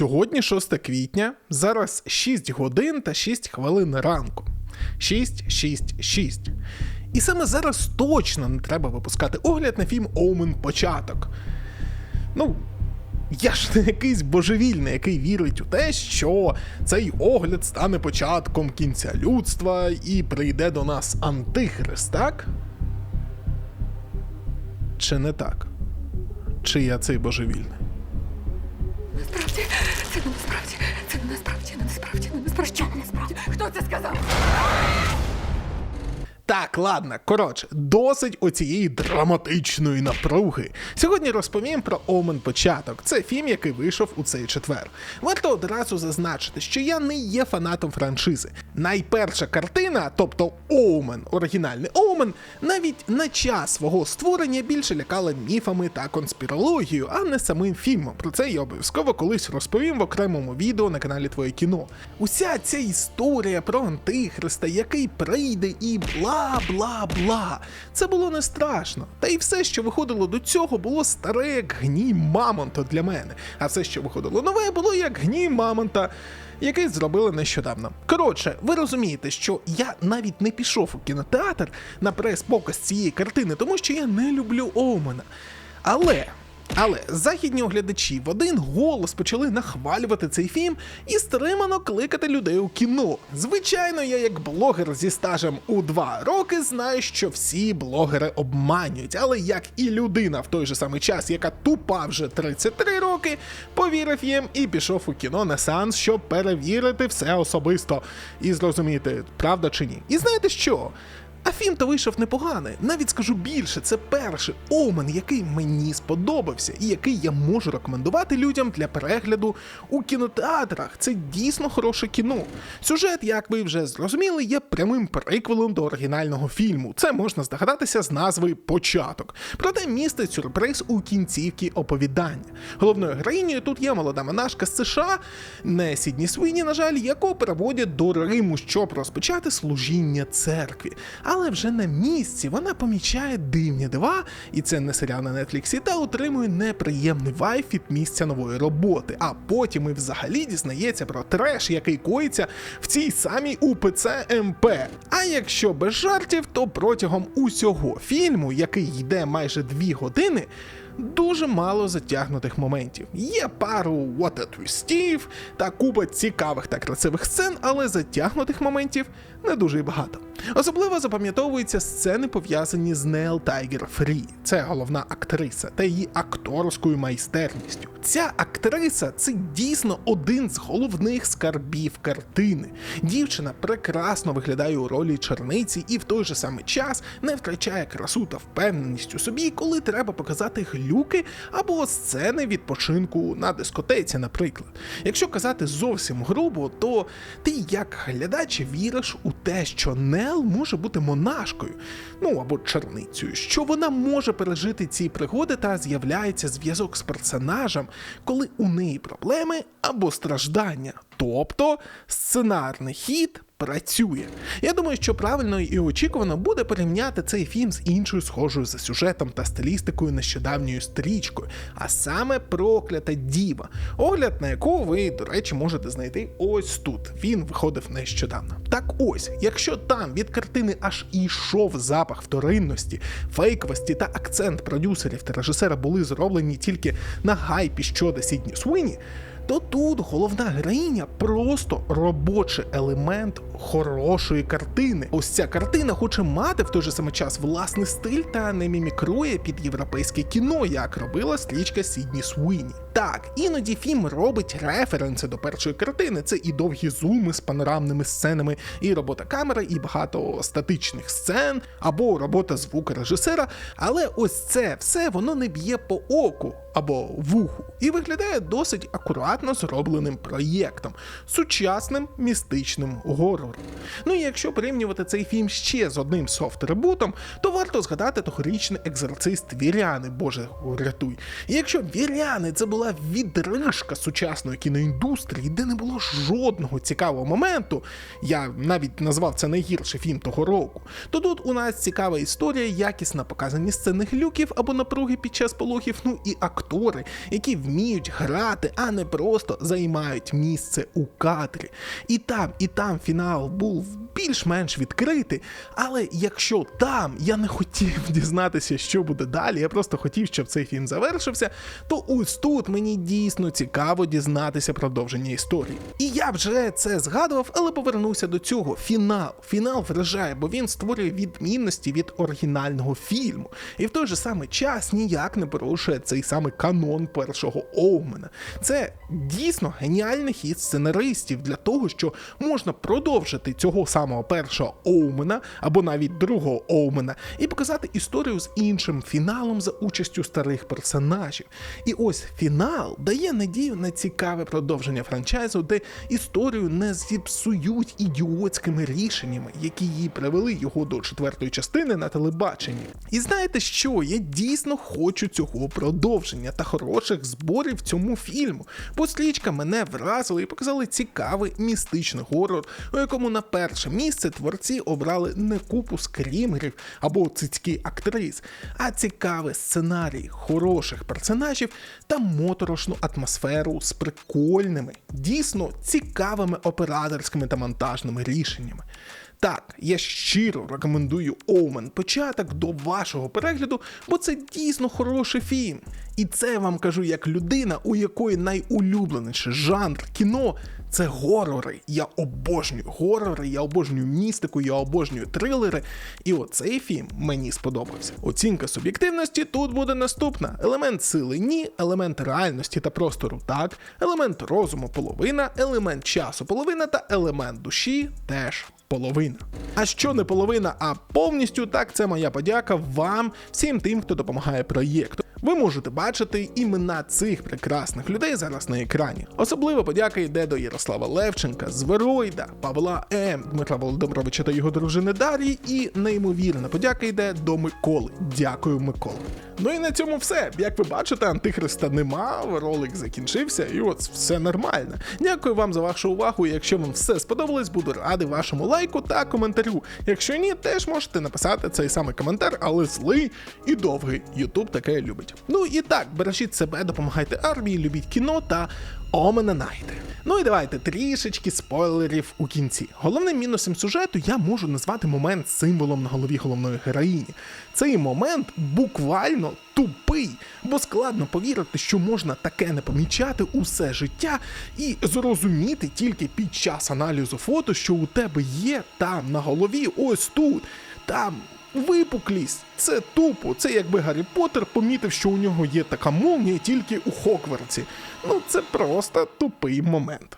Сьогодні 6 квітня, зараз 6 годин та 6 хвилин ранку. 6, 6, 6. І саме зараз точно не треба випускати огляд на фільм Омен Початок. Ну, я ж не якийсь божевільний, який вірить у те, що цей огляд стане початком кінця людства і прийде до нас Антихрист, так? Чи не так? Чи я цей божевільний? Насправді, не насправді, це не насправді, не насправді, не насправді, не насправді. Хто це сказав? Так, ладно, коротше, досить оцієї драматичної напруги. Сьогодні розповім про Омен Початок. Це фільм, який вийшов у цей четвер. Варто одразу зазначити, що я не є фанатом франшизи. Найперша картина, тобто Омен, оригінальний Омен, навіть на час свого створення більше лякала міфами та конспірологією, а не самим фільмом. Про це я обов'язково колись розповім в окремому відео на каналі Твоє кіно. Уся ця історія про антихриста, який прийде і бла бла бла. Це було не страшно. Та й все, що виходило до цього, було старе як гній мамонта для мене. А все, що виходило нове, було як гній мамонта. Який зробили нещодавно. Коротше, ви розумієте, що я навіть не пішов у кінотеатр на прес-показ цієї картини, тому що я не люблю Оумена. Але але західні оглядачі в один голос почали нахвалювати цей фільм і стримано кликати людей у кіно. Звичайно, я, як блогер зі стажем у два роки, знаю, що всі блогери обманюють, але як і людина в той же самий час, яка тупа вже 33 роки, повірив їм і пішов у кіно на сеанс, щоб перевірити все особисто і зрозуміти, правда чи ні. І знаєте що? А фільм то вийшов непоганий. Навіть скажу більше, це перший омен, який мені сподобався, і який я можу рекомендувати людям для перегляду у кінотеатрах. Це дійсно хороше кіно. Сюжет, як ви вже зрозуміли, є прямим приквелом до оригінального фільму. Це можна здогадатися з назви Початок. Проте містить сюрприз у кінцівці оповідання. Головною героїнею тут є молода монашка з США, не Сідні Свині, на жаль, яку переводять до Риму, щоб розпочати служіння церкві. Але вже на місці вона помічає дивні дива, і це не серіал на Нетфліксі, та отримує неприємний вайф від місця нової роботи. А потім і взагалі дізнається про треш, який коїться в цій самій УПЦ МП. А якщо без жартів, то протягом усього фільму, який йде майже дві години. Дуже мало затягнутих моментів. Є пару twistів та купа цікавих та красивих сцен, але затягнутих моментів не дуже багато. Особливо запам'ятовуються сцени, пов'язані з Нел Тайгер Фрі. Це головна актриса та її акторською майстерністю. Ця актриса це дійсно один з головних скарбів картини. Дівчина прекрасно виглядає у ролі черниці і в той же самий час не втрачає красу та впевненість у собі, коли треба показати глюки або сцени відпочинку на дискотеці, наприклад. Якщо казати зовсім грубо, то ти як глядач віриш у те, що Нел може бути монашкою, ну або черницею, що вона може пережити ці пригоди та з'являється зв'язок з персонажем, коли у неї проблеми або страждання. Тобто сценарний хід працює. Я думаю, що правильно і очікувано буде порівняти цей фільм з іншою схожою за сюжетом та стилістикою нещодавньою стрічкою, а саме проклята діва, огляд на яку ви, до речі, можете знайти ось тут. Він виходив нещодавно. Так ось, якщо там від картини аж ішов запах вторинності, фейковості та акцент продюсерів та режисера були зроблені тільки на гайпі щодо Сідні Суині, то тут головна героїня просто робочий елемент хорошої картини. Ось ця картина хоче мати в той же самий час власний стиль та не мімікрує під європейське кіно, як робила стрічка Сідні Суині. Так, іноді фільм робить референси до першої картини. Це і довгі зуми з панорамними сценами, і робота камери, і багато статичних сцен, або робота звукорежисера. Але ось це все воно не б'є по оку або вуху, і виглядає досить акуратно зробленим проєктом, сучасним містичним горором. Ну і якщо порівнювати цей фільм ще з одним софт-ребутом, то варто згадати тогорічний екзорцист Віряни, Боже рятуй. І якщо Віряни це була відрижка сучасної кіноіндустрії, де не було жодного цікавого моменту, я навіть назвав це найгірший фільм того року, то тут у нас цікава історія, якісно показані сцени глюків або напруги під час пологів, ну і актори, які вміють грати, а не просто займають місце у кадрі. І там, і там фінал був більш-менш відкритий. Але якщо там я не хотів дізнатися, що буде далі, я просто хотів, щоб цей фільм завершився, то ось тут мені дійсно цікаво дізнатися продовження історії. І я вже це згадував, але повернуся до цього. Фінал. Фінал вражає, бо він створює відмінності від оригінального фільму. І в той же самий час ніяк не порушує цей самий канон першого Оумена. Це дійсно геніальний хід сценаристів для того, що можна продовжити цього самого першого Оумена або навіть другого Оумена і показати історію з іншим фіналом за участю старих персонажів. І ось фінал дає надію на цікаве продовження франчайзу, де історію не зіпсують ідіотськими рішеннями, які її привели його до четвертої частини на телебаченні. І знаєте що? Я дійсно хочу цього продовження та хороших зборів цьому фільму. Бо стрічка мене вразила і показали цікавий містичний горор, у якому на перше місце творці обрали не купу скрімерів або цицькі актрис, а цікавий сценарій хороших персонажів та моторошну атмосферу з прикольними, дійсно цікавими операторськими та монтажними рішеннями. Так, я щиро рекомендую Оумен початок до вашого перегляду, бо це дійсно хороший фільм. І це я вам кажу як людина, у якої найулюбленіший жанр кіно це горори. Я обожнюю горори, я обожнюю містику, я обожнюю трилери. І оцей фільм мені сподобався. Оцінка суб'єктивності тут буде наступна: елемент сили ні, елемент реальності та простору так, елемент розуму половина, елемент часу половина та елемент душі теж половина. А що не половина, а повністю так це моя подяка вам, всім тим, хто допомагає проєкту. Ви можете бачити імена цих прекрасних людей зараз на екрані. Особливо подяка йде до Ярослава Левченка, Звероїда, Павла М, Дмитра Володимировича та його дружини Дар'ї, і неймовірна подяка йде до Миколи. Дякую, Микола. Ну і на цьому все. Як ви бачите, антихриста нема, ролик закінчився, і от все нормально. Дякую вам за вашу увагу. Якщо вам все сподобалось, буду радий вашому лайку та коментарю. Якщо ні, теж можете написати цей самий коментар, але злий і довгий. Ютуб таке любить. Ну і так, бережіть себе, допомагайте армії, любіть кіно та Омена Найти. Ну і давайте трішечки спойлерів у кінці. Головним мінусом сюжету я можу назвати момент символом на голові головної героїні. Цей момент буквально тупий, бо складно повірити, що можна таке не помічати усе життя і зрозуміти тільки під час аналізу фото, що у тебе є там на голові, ось тут, там. Випуклість, це тупо. Це якби Гаррі Поттер помітив, що у нього є така молнія тільки у Хогвартсі. Ну це просто тупий момент.